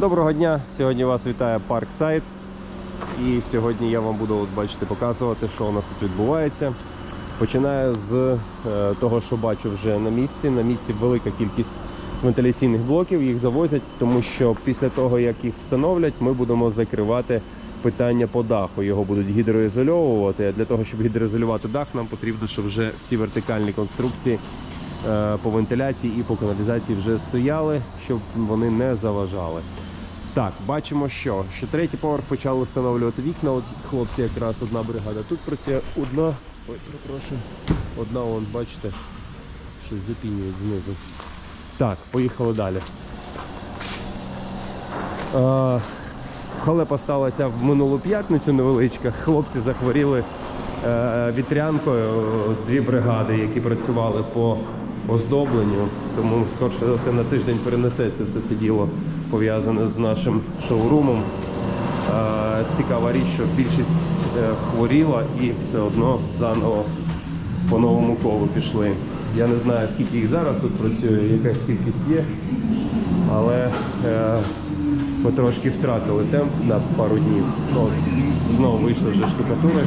Доброго дня! Сьогодні вас вітає Парксайд. І сьогодні я вам буду от, бачите, показувати, що у нас тут відбувається. Починаю з е, того, що бачу вже на місці. На місці велика кількість вентиляційних блоків, їх завозять, тому що після того, як їх встановлять, ми будемо закривати питання по даху. Його будуть гідроізольовувати. Для того, щоб гідроізолювати дах, нам потрібно, щоб вже всі вертикальні конструкції е, по вентиляції і по каналізації вже стояли, щоб вони не заважали. Так, бачимо, що що третій поверх почали встановлювати вікна. От хлопці, якраз одна бригада. Тут працює одна. Ой, перепрошую. Одна, вон, бачите, щось запінюють знизу. Так, поїхали далі. Е, халепа сталася в минулу п'ятницю невеличка. Хлопці захворіли е, вітрянкою. Дві бригади, які працювали по оздобленню. Тому скорше за все на тиждень перенесеться все це діло пов'язане з нашим шоурумом. Цікава річ, що більшість е, хворіла і все одно заново по новому колу пішли. Я не знаю, скільки їх зараз тут працює, якась кількість є, але е, ми трошки втратили темп на пару днів. От, знову вийшли вже штукатури.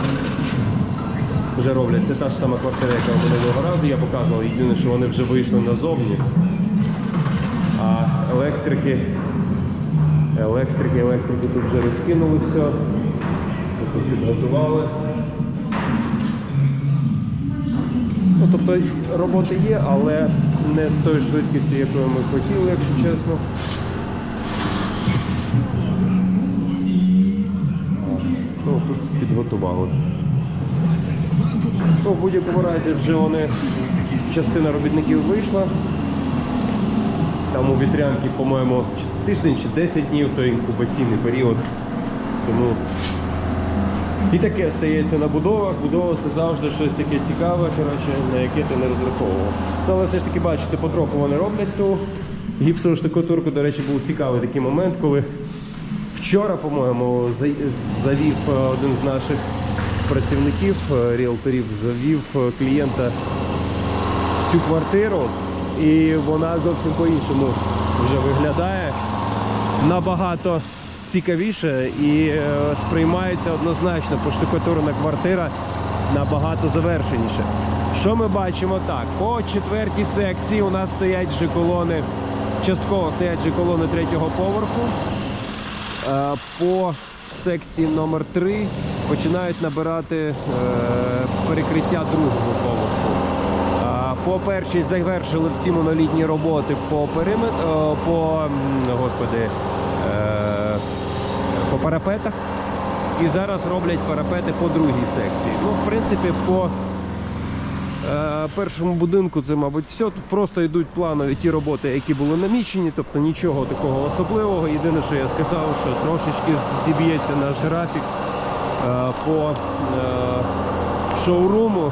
Вже роблять це та ж сама квартира, яка минулого разу я показував. Єдине, що вони вже вийшли назовні. А електрики, електрики, електрики тут вже розкинули все. Тут підготували. Ну, тобто роботи є, але не з тою швидкістю, якою ми хотіли, якщо чесно. Ну, тут підготували. Ну, в будь-якому разі вже вони, частина робітників вийшла. Там у вітрянки, по-моєму, тиждень чи 10 днів той інкубаційний період. Тому і таке стається на будовах. Будова це завжди щось таке цікаве, коротше, на яке ти не розраховував. Ну, але все ж таки бачите, потроху вони роблять ту гіпсову штукатурку. До речі, був цікавий такий момент, коли вчора, по-моєму, завів е, один з наших працівників, е, ріелторів, завів е, клієнта в цю квартиру, і вона зовсім по-іншому вже виглядає набагато цікавіше і е, сприймається однозначно поштукатурна квартира набагато завершеніше. Що ми бачимо так? По четвертій секції у нас стоять вже колони, частково стоять вже колони третього поверху. Е, По секції номер 3 починають набирати е, перекриття другого поверху. По першій завершили всі монолітні роботи по периметру, по господи, е, по парапетах. І зараз роблять парапети по другій секції. Ну, в принципі, по е, першому будинку це, мабуть, все. Тут просто йдуть планові ті роботи, які були намічені, тобто нічого такого особливого. Єдине, що я сказав, що трошечки зіб'ється наш графік е, по е, шоуруму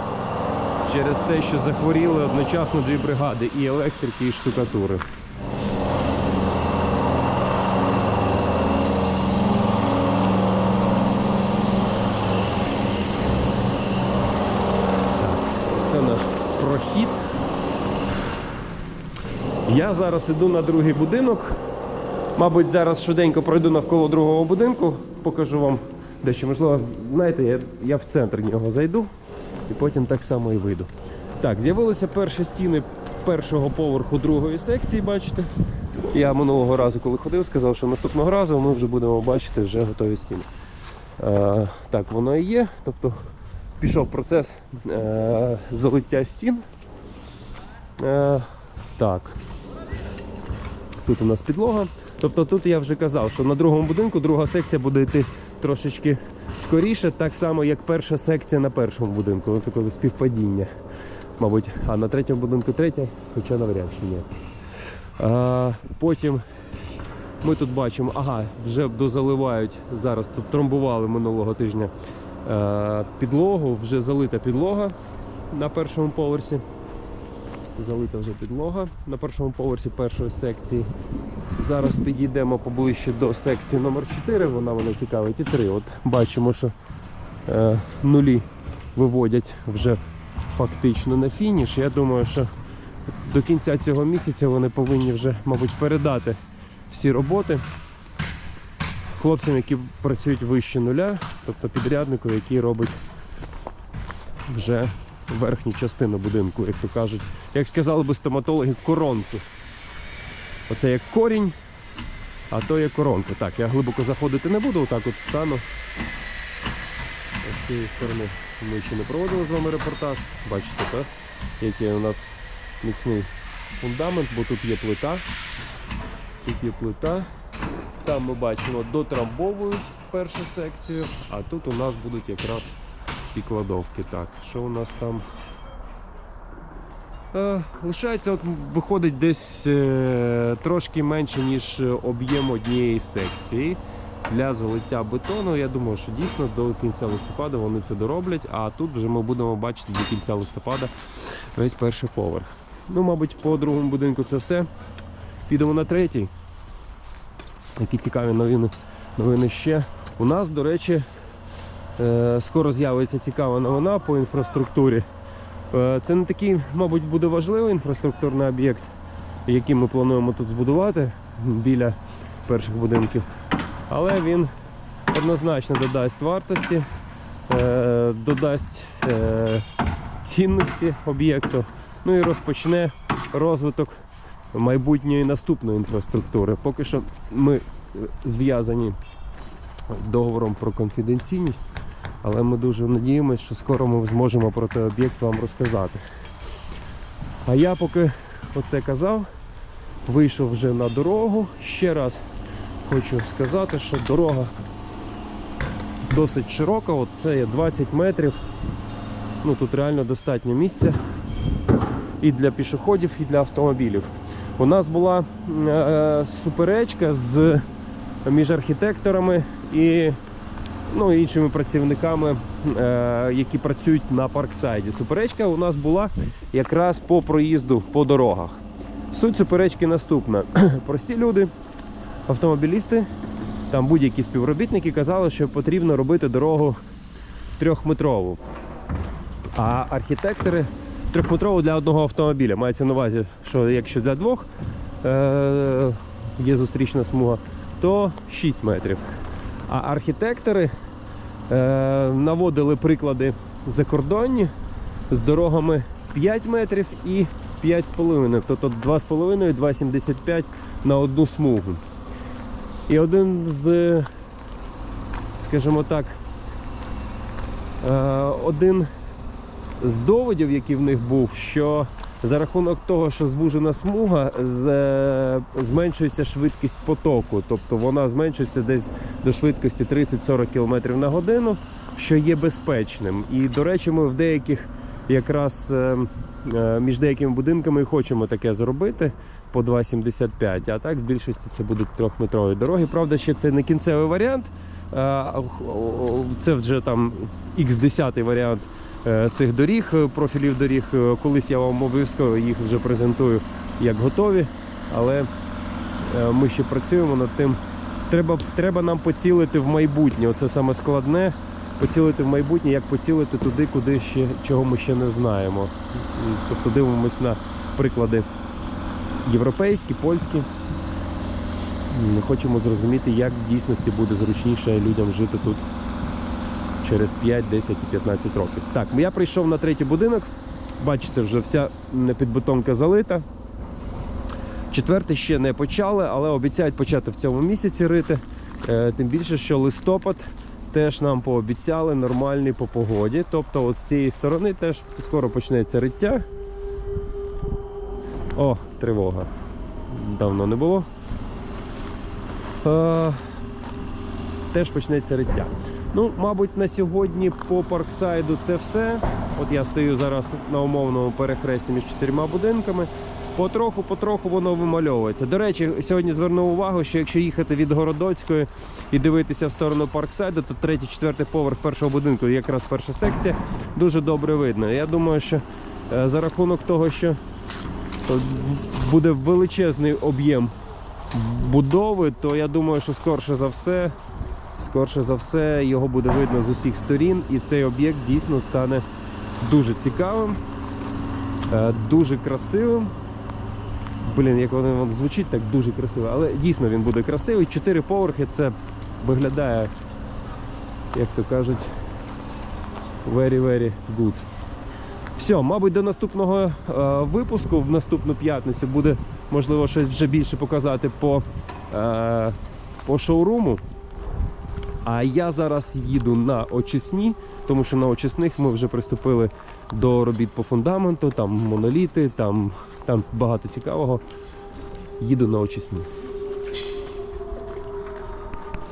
через те, що захворіли одночасно дві бригади і електрики, і штукатури. Це наш прохід. Я зараз іду на другий будинок. Мабуть, зараз швиденько пройду навколо другого будинку, покажу вам дещо. Можливо, знаєте, я, я в центр нього зайду і потім так само і вийду. Так, з'явилися перші стіни першого поверху другої секції, бачите. Я минулого разу, коли ходив, сказав, що наступного разу ми вже будемо бачити вже готові стіни. Е, так, воно і є. Тобто пішов процес е, залиття стін. Е, так. Тут у нас підлога. Тобто тут я вже казав, що на другому будинку друга секція буде йти трошечки скоріше, так само, як перша секція на першому будинку. Ну, таке співпадіння. Мабуть, а на третьому будинку третя, хоча навряд чи ні. А, потім ми тут бачимо, ага, вже дозаливають зараз. Тут тромбували минулого тижня е, підлогу, вже залита підлога на першому поверсі. Залита вже підлога на першому поверсі першої секції. Зараз підійдемо поближче до секції номер 4 вона мене цікавить і 3. От бачимо, що е, нулі виводять вже фактично на фініш. Я думаю, що до кінця цього місяця вони повинні вже, мабуть, передати всі роботи хлопцям, які працюють вище нуля, тобто підряднику, який робить вже верхню частину будинку, як то кажуть, як сказали би стоматологи, коронку. Оце як корінь, а то є коронка. Так, я глибоко заходити не буду, отак от стану. З цієї сторони ми ще не проводили з вами репортаж. Бачите, так? який у нас міцний фундамент, бо тут є плита. Тут є плита. Там ми бачимо, дотрамбовують першу секцію, а тут у нас будуть якраз ті кладовки. Так, що у нас там? Е, лишається, от виходить десь е, трошки менше, ніж об'єм однієї секції. Для залиття бетону, я думаю, що дійсно до кінця листопада вони це дороблять, а тут вже ми будемо бачити до кінця листопада весь перший поверх. Ну, мабуть, по другому будинку це все. Підемо на третій. Які цікаві новини, новини ще. У нас, до речі, е, скоро з'явиться цікава новина по інфраструктурі. Е, Це не такий, мабуть, буде важливий інфраструктурний об'єкт, який ми плануємо тут збудувати біля перших будинків. Але він однозначно додасть вартості, е, додасть е, цінності об'єкту, ну і розпочне розвиток майбутньої наступної інфраструктури. Поки що ми зв'язані договором про конфіденційність, але ми дуже надіємося, що скоро ми зможемо про той об'єкт вам розказати. А я поки оце казав, вийшов вже на дорогу. Ще раз хочу сказати, що дорога досить широка, от це є 20 метрів. Ну тут реально достатньо місця і для пішоходів, і для автомобілів. У нас була е, суперечка з між архітекторами і ну, іншими працівниками, е, які працюють на парксайді. Суперечка у нас була якраз по проїзду по дорогах. Суть суперечки наступна: прості люди, автомобілісти, там будь-які співробітники казали, що потрібно робити дорогу трьохметрову. А архітектори трьохметрову для одного автомобіля. Мається на увазі, що якщо для двох е- є зустрічна смуга, то 6 метрів. А архітектори е- наводили приклади закордонні з дорогами 5 метрів і 5,5, тобто 2,5 2,75 на одну смугу. І один з, скажімо так, е, один з доводів, який в них був, що за рахунок того, що звужена смуга, е, зменшується швидкість потоку, тобто вона зменшується десь до швидкості 30-40 км на годину, що є безпечним. І, до речі, ми в деяких якраз е, е, між деякими будинками і хочемо таке зробити по 2,75, а так в більшості це будуть трьохметрові дороги. Правда, ще це не кінцевий варіант. Це вже там X10 варіант цих доріг, е, профілів доріг. Е, Колись я вам обов'язково їх вже презентую як готові, але е, ми ще працюємо над тим. Треба, треба нам поцілити в майбутнє. Оце саме складне. Поцілити в майбутнє, як поцілити туди, куди ще чого ми ще не знаємо. Тобто дивимось на приклади європейські, польські. Хочемо зрозуміти, як в дійсності буде зручніше людям жити тут через 5, 10 і 15 років. Так, я прийшов на третій будинок. Бачите, вже вся підбетонка залита. Четвертий ще не почали, але обіцяють почати в цьому місяці рити. Е, Тим більше, що листопад теж нам пообіцяли нормальний по погоді. Тобто, от з цієї сторони теж скоро почнеться риття. О, тривога. Давно не було. Е, теж почнеться риття. Ну, мабуть, на сьогодні по парксайду це все. От я стою зараз на умовному перехресті між чотирма будинками. Потроху, потроху воно вимальовується. До речі, сьогодні звернув увагу, що якщо їхати від Городоцької і дивитися в сторону парксайду, то третій, четвертий поверх першого будинку, якраз перша секція, дуже добре видно. Я думаю, що е, за рахунок того, що буде величезний об'єм будови, то я думаю, що скорше за все, скорше за все, його буде видно з усіх сторін, і цей об'єкт дійсно стане дуже цікавим, е, дуже красивим. Блін, як воно звучить так дуже красиво, але дійсно він буде красивий. Чотири поверхи це виглядає, як то кажуть, very very good. Все, мабуть, до наступного е, випуску в наступну п'ятницю буде можливо щось вже більше показати по, е, по шоуруму. А я зараз їду на очисні, тому що на очисних ми вже приступили до робіт по фундаменту, там моноліти, там, там багато цікавого. Їду на очисні.